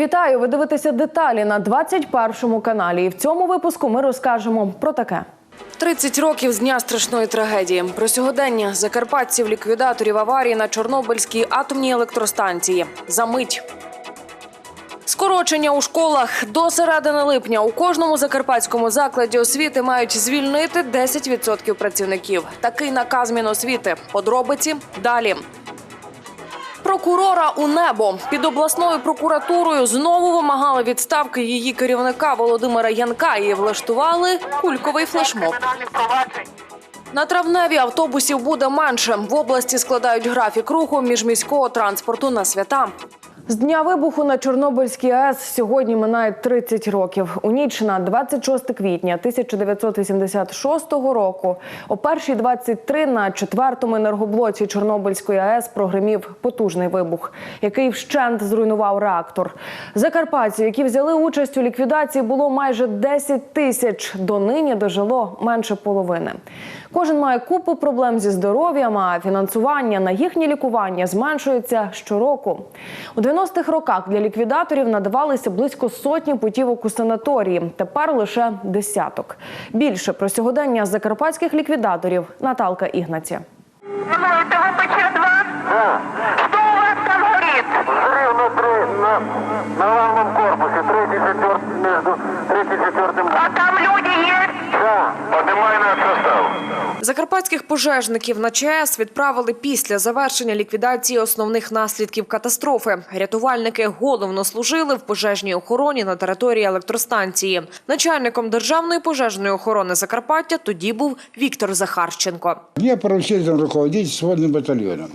Вітаю! Ви дивитеся деталі на 21 каналі. І в цьому випуску ми розкажемо про таке. 30 років з дня страшної трагедії. Про сьогодення закарпатців ліквідаторів аварії на Чорнобильській атомній електростанції. За мить. Скорочення у школах до середини липня у кожному закарпатському закладі освіти мають звільнити 10% працівників. Такий наказ Міносвіти. Подробиці далі. Прокурора у небо під обласною прокуратурою знову вимагали відставки її керівника Володимира Янка і влаштували кульковий флешмоб. На травневі автобусів буде менше. В області складають графік руху міжміського транспорту на свята. З дня вибуху на Чорнобильській АЕС сьогодні минає 30 років. У ніч на 26 квітня 1986 року о 1.23 на четвертому енергоблоці Чорнобильської АЕС прогримів потужний вибух, який вщент зруйнував реактор. Закарпатців, які взяли участь у ліквідації, було майже 10 тисяч. Донині дожило менше половини. Кожен має купу проблем зі здоров'ям, а фінансування на їхнє лікування зменшується щороку. У 90-х роках для ліквідаторів надавалися близько сотні путівок у санаторії. Тепер лише десяток. Більше про сьогодення закарпатських ліквідаторів Наталка Ігнаці. Думаете, ВПЧ-2? Да. Что у вас там горит? Взрыв на, три, на, на главном корпусе, третий, четвертый, между третьим и четвертым. А там люди есть? Наш состав. Закарпатських пожежників на ЧАЕС відправили після завершення ліквідації основних наслідків катастрофи. Рятувальники головно служили в пожежній охороні на території електростанції. Начальником державної пожежної охорони Закарпаття тоді був Віктор Захарченко. Мне поручили там руководить сводным батальоном.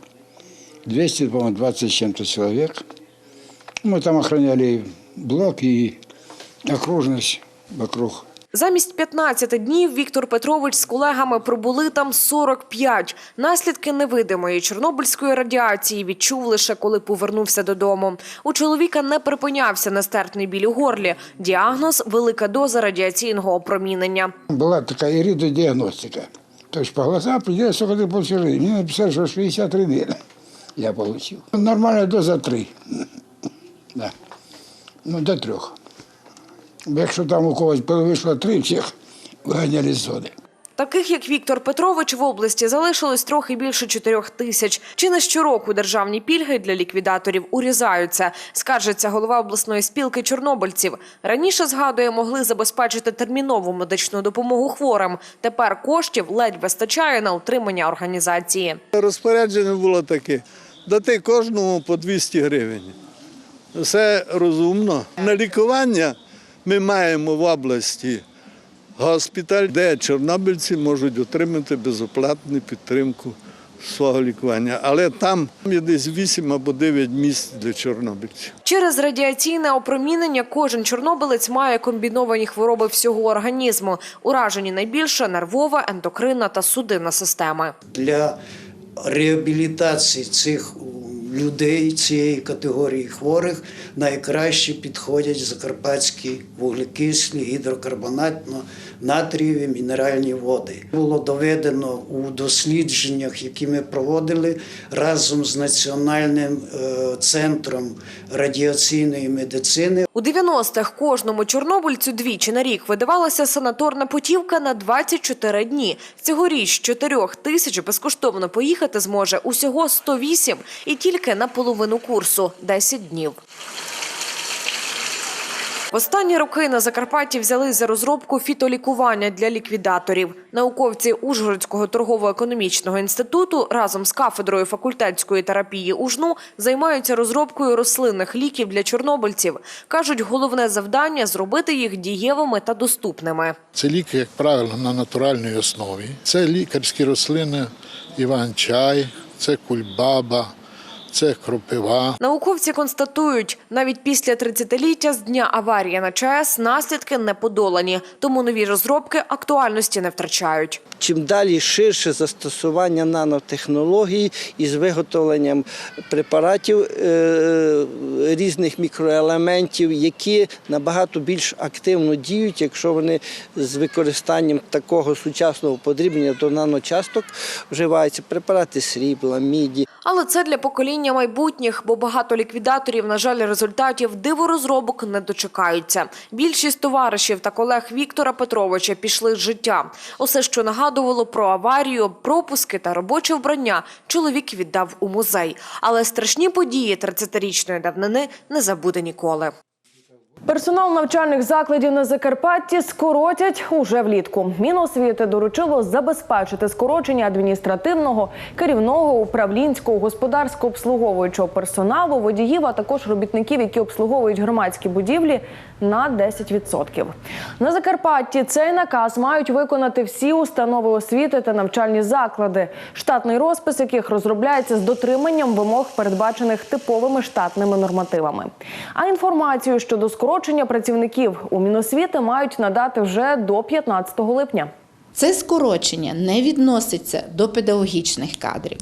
200, по-моему, 20 с чем-то человек. Мы там охраняли блок и окружность вокруг. Замість 15 днів Віктор Петрович з колегами пробули там 45. Наслідки невидимої чорнобильської радіації відчув лише коли повернувся додому. У чоловіка не припинявся нестерпний біль у горлі. Діагноз велика доза радіаційного опромінення. Была такая иридодиагностика. То есть по глазам ты получил жизни. Мне написали, что 63 дня я получил. Нормальная доза 3. Да. Ну, до трех. Якщо там у когось вийшло 3, всіх виганяли з зони. Таких, як Віктор Петрович, в області залишилось трохи більше чотирьох тисяч. Чи не щороку державні пільги для ліквідаторів урізаються, скаржиться голова обласної спілки чорнобильців. Раніше, згадує, могли забезпечити термінову медичну допомогу хворим. Тепер коштів ледь вистачає на утримання організації. Розпорядження було таке: дати кожному по 200 гривень. Все розумно. На лікування ми маємо в області госпіталь, де чорнобильці можуть отримати безоплатну підтримку свого лікування. Але там є десь 8 або 9 місць для чорнобильців. Через радіаційне опромінення кожен чорнобилець має комбіновані хвороби всього організму. Уражені найбільше нервова, ендокринна та судинна системи. для реабілітації цих людей, цієї категорії хворих, найкраще підходять закарпатські вуглекислі, гідрокарбонатно натрієві мінеральні води. Було доведено у дослідженнях, які ми проводили разом з Національним е, центром радіаційної медицини. У 90-х кожному чорнобильцю двічі на рік видавалася санаторна путівка на 24 дні. Цьогоріч з 4 тисяч безкоштовно поїхати зможе усього 108 і тільки на половину курсу – 10 днів. Останні роки на Закарпатті взяли за розробку фітолікування для ліквідаторів. Науковці Ужгородського торгово-економічного інституту разом з кафедрою факультетської терапії УЖНУ займаються розробкою рослинних ліків для чорнобильців. Кажуть, головне завдання зробити їх дієвими та доступними. Це ліки, як правило, на натуральній основі. Це лікарські рослини іван-чай, це кульбаба, це кропива. Науковці констатують, навіть після 30-ліття з дня аварії на ЧАЕС наслідки не подолані, тому нові розробки актуальності не втрачають. чим далі ширше застосування нанотехнологій із виготовленням препаратів е, різних мікроелементів, які набагато більш активно діють, якщо вони з використанням такого сучасного подрібнення до наночасток вживаються препарати срібла, міді. Але це для покоління майбутніх, бо багато ліквідаторів, на жаль, результатів диворозробок не дочекаються. Більшість товаришів та колег Віктора Петровича пішли з життя. Усе, що нагадувало про аварію, пропуски та робоче вбрання, чоловік віддав у музей. Але страшні події 30-річної давнини не забуде ніколи. Персонал навчальних закладів на Закарпатті скоротять уже влітку. Міносвіти доручило забезпечити скорочення адміністративного, керівного, управлінського, господарсько обслуговуючого персоналу, водіїв, а також робітників, які обслуговують громадські будівлі, на 10%. На Закарпатті цей наказ мають виконати всі установи освіти та навчальні заклади, штатний розпис яких розробляється з дотриманням вимог, передбачених типовими штатними нормативами. А інформацію щодо скорочення працівників у Міносвіти мають надати вже до 15 липня. Це скорочення не відноситься до педагогічних кадрів.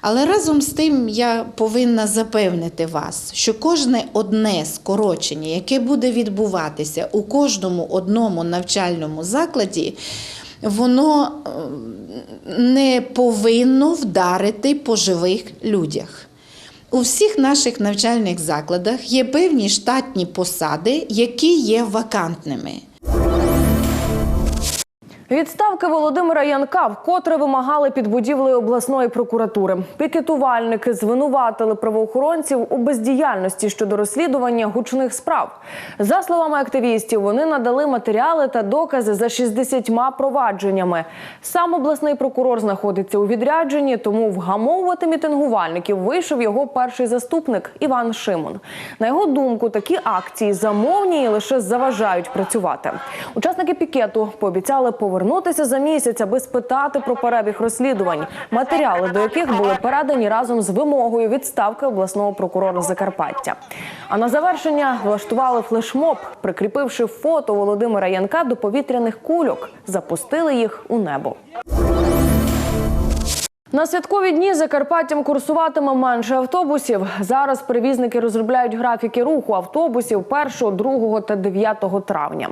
Але разом з тим я повинна запевнити вас, що кожне одне скорочення, яке буде відбуватися у кожному одному навчальному закладі, воно е, не повинно вдарити по живих людях. У всіх наших навчальних закладах є певні штатні посади, які є вакантними. Відставки Володимира Янка вкотре вимагали під будівлею обласної прокуратури. Пікетувальники звинуватили правоохоронців у бездіяльності щодо розслідування гучних справ. За словами активістів, вони надали матеріали та докази за 60 провадженнями. Сам обласний прокурор знаходиться у відрядженні, тому вгамовувати мітингувальників вийшов його перший заступник Іван Шимон. На його думку, такі акції замовні і лише заважають працювати. Учасники пікету пообіцяли повернутися за місяць, аби спитати про перебіг розслідувань, матеріали до яких були передані разом з вимогою відставки обласного прокурора Закарпаття. А на завершення влаштували флешмоб, прикріпивши фото Володимира Янка до повітряних кульок, запустили їх у небо. На святкові дні Закарпаттям курсуватиме менше автобусів. Зараз перевізники розробляють графіки руху автобусів 1, 2 та 9 травня.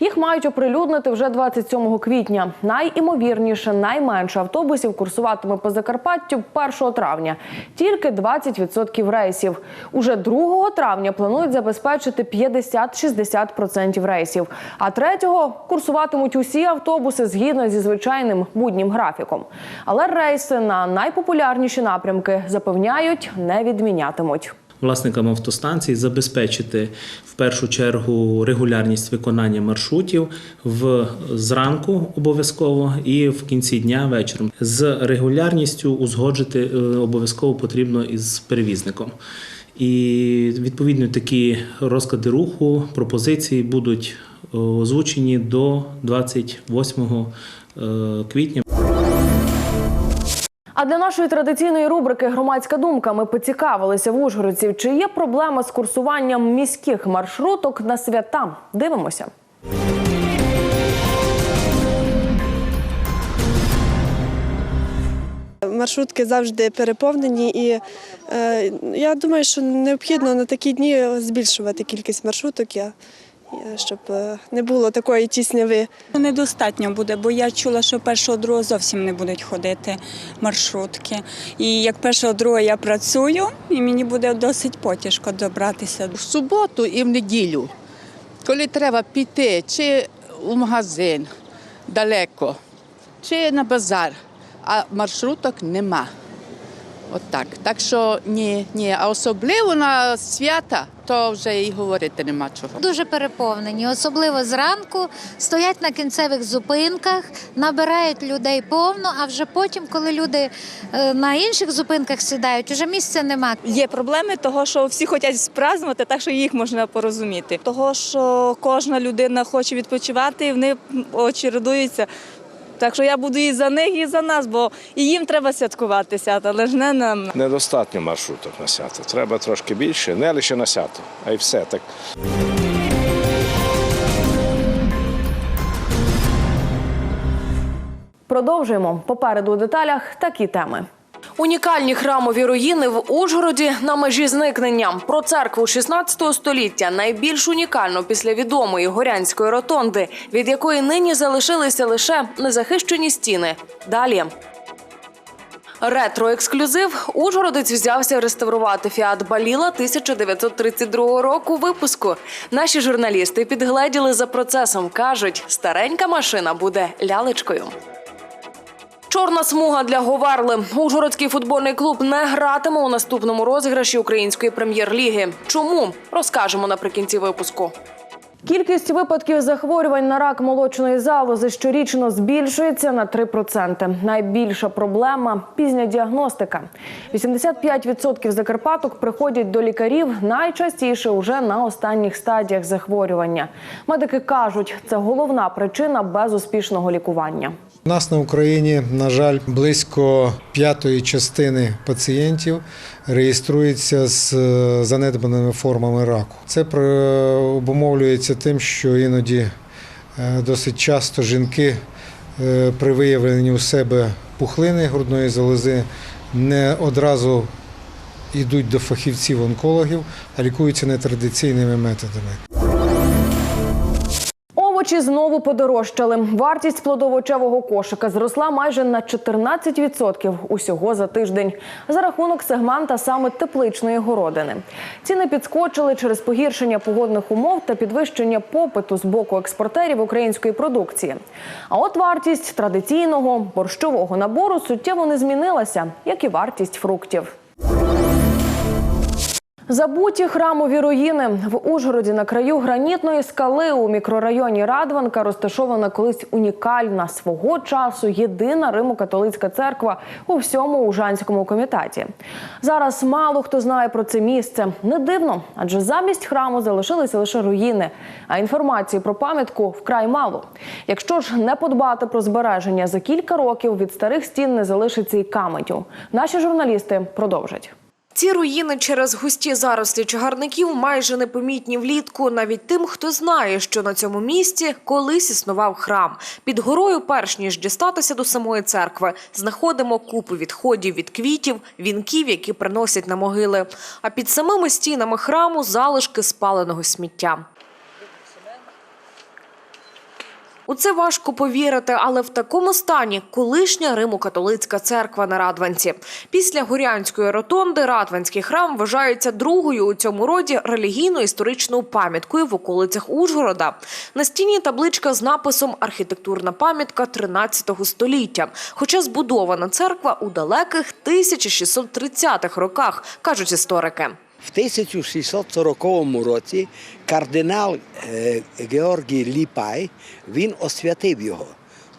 Їх мають оприлюднити вже 27 квітня. Найімовірніше, найменше автобусів курсуватиме по Закарпаттю 1 травня. Тільки 20% рейсів. Уже 2 травня планують забезпечити 50-60% рейсів. А 3-го курсуватимуть усі автобуси згідно зі звичайним буднім графіком. Але рейси на найпопулярніші напрямки запевняють, не відмінятимуть. власникам автостанцій забезпечити в першу чергу регулярність виконання маршрутів в зранку обов'язково і в кінці дня вечором. З регулярністю узгоджити е, обов'язково потрібно із перевізником. І відповідно такі розклади руху, пропозиції будуть е, озвучені до 28 е, квітня. А для нашої традиційної рубрики Громадська думка ми поцікавилися в Ужгородців, чи є проблема з курсуванням міських маршруток на свята. Дивимося. Маршрутки завжди переповнені, і е, я думаю, що необхідно на такі дні збільшувати кількість маршруток, щоб е, не було такої тісняви. Недостатньо буде, бо я чула, що першого другого зовсім не будуть ходити маршрутки. І як першого другого я працюю, і мені буде досить потяжко добратися. в суботу і в неділю, коли треба піти чи в магазин далеко, чи на базар, а маршруток нема. От так. Так що ні, ні. А особливо на свята, то вже і говорити нема чого. Дуже переповнені, особливо зранку, стоять на кінцевих зупинках, набирають людей повно, а вже потім, коли люди е, на інших зупинках сідають, уже місця нема. Є проблеми того, що всі хочуть спразнувати, так що їх можна порозуміти. Того, що кожна людина хоче відпочивати, і вони очередуються. Так що я буду і за них, і за нас, бо і їм треба святкувати свято, але ж не нам. Недостатньо маршруток на свято. Треба трошки більше, не лише на свято, а й все так. Продовжуємо попереду у деталях такі теми. Унікальні храмові руїни в Ужгороді на межі зникнення. Про церкву 16 століття найбільш унікальну після відомої горянської ротонди, від якої нині залишилися лише незахищені стіни. Далі. Ретро-ексклюзив Ужгородець взявся реставрувати Фіат Баліла 1932 року випуску. Наші журналісти підгледіли за процесом. кажуть, старенька машина буде лялечкою. Чорна смуга для Говарли. Ужгородський футбольний клуб не гратиме у наступному розіграші української прем'єр-ліги. Чому розкажемо наприкінці випуску. Кількість випадків захворювань на рак молочної залози щорічно збільшується на 3%. Найбільша проблема пізня діагностика. 85% закарпаток приходять до лікарів найчастіше уже на останніх стадіях захворювання. Медики кажуть, це головна причина безуспішного лікування. У нас на Україні, на жаль, близько п'ятої частини пацієнтів реєструється з е, занедбаними формами раку. Це обумовлюється тим, що іноді е, досить часто жінки е, при виявленні у себе пухлини грудної залози не одразу йдуть до фахівців-онкологів, а лікуються нетрадиційними методами. Овочі знову подорожчали. Вартість плодово-овочевого кошика зросла майже на 14% усього за тиждень за рахунок сегмента саме тепличної городини. Ціни підскочили через погіршення погодних умов та підвищення попиту з боку експортерів української продукції. А от вартість традиційного борщового набору суттєво не змінилася, як і вартість фруктів. Забуті храмові руїни в Ужгороді на краю гранітної скали у мікрорайоні Радванка розташована колись унікальна свого часу єдина римо-католицька церква у всьому Ужанському комітеті. Зараз мало хто знає про це місце. Не дивно, адже замість храму залишилися лише руїни, а інформації про пам'ятку вкрай мало. Якщо ж не подбати про збереження, за кілька років від старих стін не залишиться і каменю. Наші журналісти продовжать. Ці руїни через густі зарослі чагарників майже непомітні влітку навіть тим, хто знає, що на цьому місці колись існував храм. Під горою, перш ніж дістатися до самої церкви, знаходимо купу відходів від квітів, вінків, які приносять на могили. А під самими стінами храму залишки спаленого сміття. У це важко повірити, але в такому стані колишня Римо-католицька церква на Радванці. Після Горянської ротонди Радванський храм вважається другою у цьому роді релігійно-історичною пам'яткою в околицях Ужгорода. На стіні табличка з написом Архітектурна пам'ятка 13 століття. Хоча збудована церква у далеких 1630-х роках, кажуть історики. В 1640 році кардинал е, Георгій Ліпай він освятив його,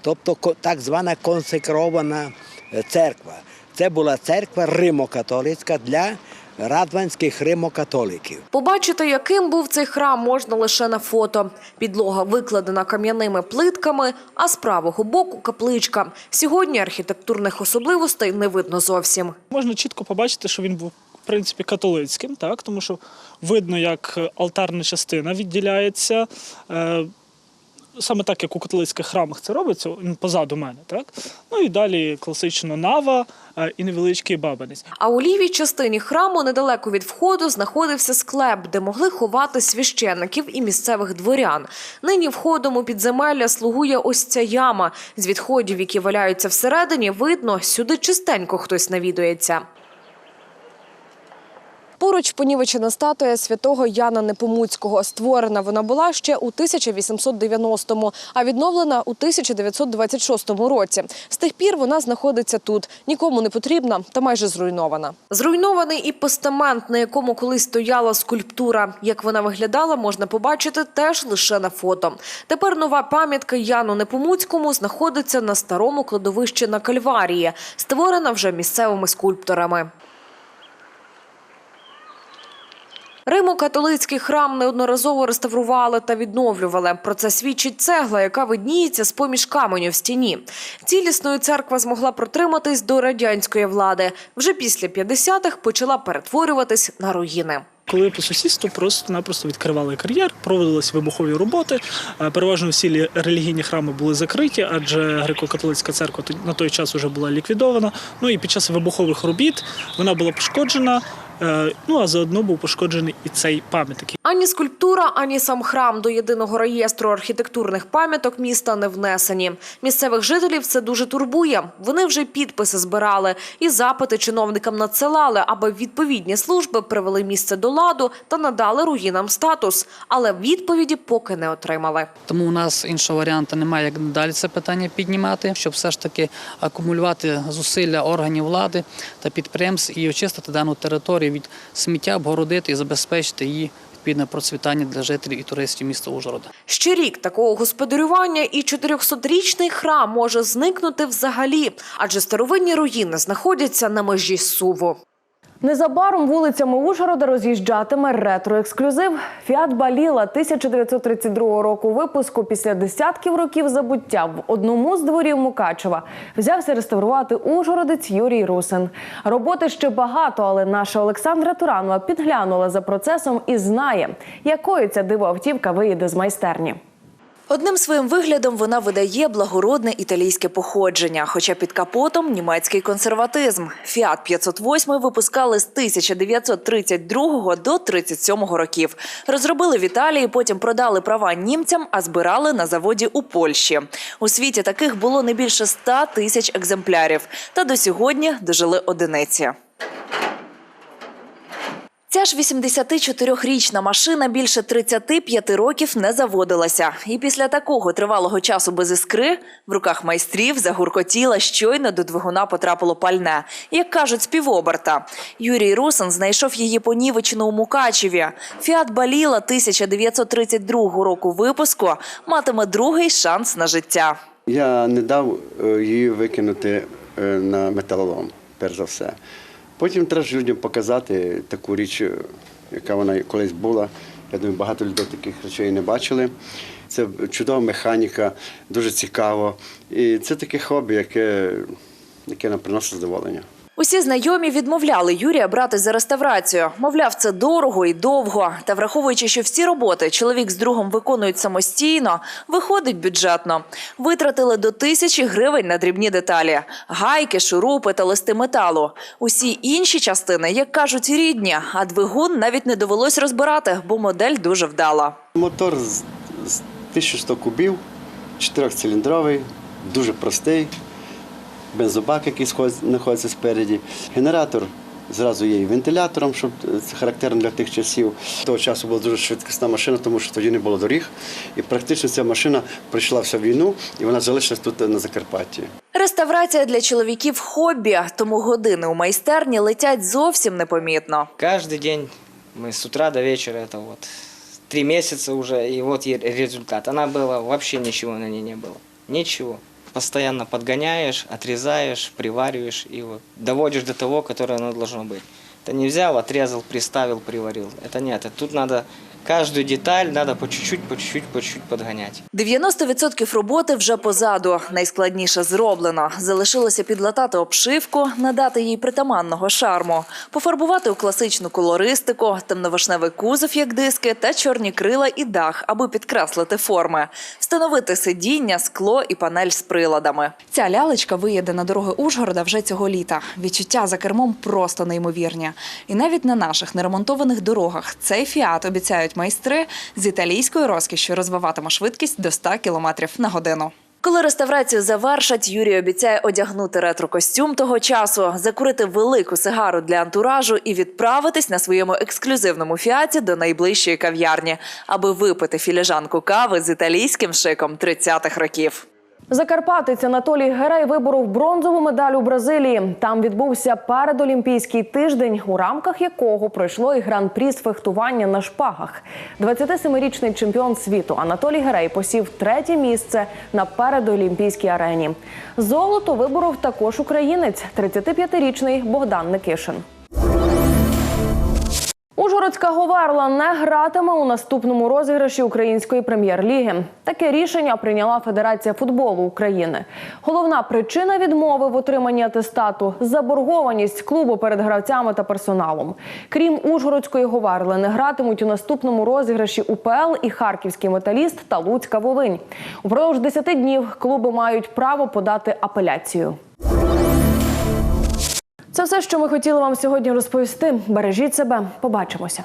тобто так звана консекрована е, церква. Це була церква римо-католицька для радванських римо-католиків. Побачити, яким був цей храм, можна лише на фото. Підлога викладена кам'яними плитками, а з правого боку капличка. Сьогодні архітектурних особливостей не видно зовсім. Можна чітко побачити, що він був принципі католицьким, так тому що видно, як алтарна частина відділяється. Е, Саме так, як у католицьких храмах це робиться, позаду мене, так? Ну і далі класично нава е, і невеличкий бабинець. А у лівій частині храму недалеко від входу знаходився склеп, де могли ховати священників і місцевих дворян. Нині входом у підземелля слугує ось ця яма. З відходів, які валяються всередині, видно, сюди частенько хтось навідується. Поруч понівечена статуя святого Яна Непомуцького. Створена вона була ще у 1890-му, а відновлена у 1926 році. З тих пір вона знаходиться тут. Нікому не потрібна та майже зруйнована. Зруйнований і постамент, на якому колись стояла скульптура. Як вона виглядала, можна побачити теж лише на фото. Тепер нова пам'ятка Яну Непомуцькому знаходиться на старому кладовищі на Кальварії, створена вже місцевими скульпторами. Римо-католицький храм неодноразово реставрували та відновлювали. Про це свідчить цегла, яка видніється з поміж каменю в стіні. Цілісною церква змогла протриматись до радянської влади. Вже після 50-х почала перетворюватись на руїни. Коли по сусідству просто-напросто відкривали кар'єр, проводились вибухові роботи. Е, Переважно всі релігійні храми були закриті, адже греко-католицька церква на той час вже була ліквідована. Ну і під час вибухових робіт вона була пошкоджена. Е, Ну а заодно був пошкоджений і цей пам'ятник. Ані скульптура, ані сам храм до єдиного реєстру архітектурних пам'яток міста не внесені. Місцевих жителів це дуже турбує. Вони вже підписи збирали і запити чиновникам надсилали, аби відповідні служби привели місце до ладу та надали руїнам статус. Але відповіді поки не отримали. Тому у нас іншого варіанту немає, як далі це питання піднімати, щоб все ж таки акумулювати зусилля органів влади та підприємств і очистити дану територію від сміття, обгородити і забезпечити її відповідне процвітання для жителів і туристів міста Ужгорода. Ще рік такого господарювання і 400-річний храм може зникнути взагалі, адже старовинні руїни знаходяться на межі суву. Незабаром вулицями Ужгорода роз'їжджатиме ретро-ексклюзив «Фіат Баліла» 1932 року випуску після десятків років забуття в одному з дворів Мукачева взявся реставрувати ужгородець Юрій Русин. Роботи ще багато, але наша Олександра Туранова підглянула за процесом і знає, якою ця дивоавтівка виїде з майстерні. Одним своїм виглядом вона видає благородне італійське походження, хоча під капотом німецький консерватизм. Фіат 508 випускали з 1932 до 37 років. Розробили в Італії, потім продали права німцям, а збирали на заводі у Польщі. У світі таких було не більше 100 тисяч екземплярів. Та до сьогодні дожили одиниці. Ця ж 84-річна машина більше 35 років не заводилася. І після такого тривалого часу без іскри в руках майстрів загуркотіла, щойно до двигуна потрапило пальне. Як кажуть, співоберта. Юрій Русин знайшов її понівечену у Мукачеві. Фіат Баліла 1932 року випуску матиме другий шанс на життя. Я не дав е, її викинути е, на металолом, перш за все. Потім треба людям показати таку річ, е, яка вона колись була. Я думаю, багато людей таких речей не бачили. Це чудова механіка, дуже цікаво. І це таке хобі, яке, яке нам приносить задоволення. Усі знайомі відмовляли Юрія брати за реставрацію. Мовляв, це дорого і довго. Та враховуючи, що всі роботи чоловік з другом виконують самостійно, виходить бюджетно. Витратили до тисячі гривень на дрібні деталі: гайки, шурупи та листи металу. Усі інші частини, як кажуть, рідні, а двигун навіть не довелось розбирати, бо модель дуже вдала. Мотор з, з 1100 кубів, чотирьохциліндровий, дуже простий Бензобак, який сход- знаходиться спереді. Генератор зразу є і вентилятором, щоб це характерно для тих часів. Того часу була дуже швидкісна машина, тому що тоді не було доріг. І практично ця машина пройшла всю війну, і вона залишилась тут на Закарпатті. Реставрація для чоловіків хобі, тому години у майстерні летять зовсім непомітно. Каждый день мы с утра до вечера, это вот три месяца уже, и вот ей результат. Она была, вообще ничего на ней не было. Ничего. Постоянно подгоняешь, отрезаешь, привариваешь и вот доводишь до того, которое оно должно быть. Это не взял, отрезал, приставил, приварил. Это нет. Это тут надо каждую деталь, надо по чуть-чуть, по чуть-чуть, по чуть-чуть подгонять. 90% роботи вже позаду. Найскладніше зроблено. Залишилося підлатати обшивку, надати їй притаманного шарму, пофарбувати у класичну колористику, темновишневий кузов, як диски, та чорні крила і дах, аби підкреслити форми, встановити сидіння, скло і панель з приладами. Ця лялечка виїде на дороги Ужгорода вже цього літа. Відчуття за кермом просто неймовірні. І навіть на наших неремонтованих дорогах цей фіат обіцяють майстри з італійською розкішю розвиватиме швидкість до 100 км на годину. Коли реставрацію завершать, Юрій обіцяє одягнути ретро-костюм того часу, закурити велику сигару для антуражу і відправитись на своєму ексклюзивному фіаті до найближчої кав'ярні, аби випити філіжанку кави з італійським шиком 30-х років. Закарпатець Анатолій Герей виборов бронзову медаль у Бразилії. Там відбувся передолімпійський тиждень, у рамках якого пройшло і гран-прі з фехтування на шпагах. 27-річний чемпіон світу Анатолій Герей посів третє місце на передолімпійській арені. Золото виборов також українець, 35-річний Богдан Никишин. Ужгородська Говерла не гратиме у наступному розіграші української прем'єр-ліги. Таке рішення прийняла Федерація футболу України. Головна причина відмови в отриманні атестату заборгованість клубу перед гравцями та персоналом. Крім Ужгородської Говерли, не гратимуть у наступному розіграші УПЛ і Харківський металіст та Луцька Волинь. Упродовж 10 днів клуби мають право подати апеляцію. Це все, що ми хотіли вам сьогодні розповісти. Бережіть себе, побачимося.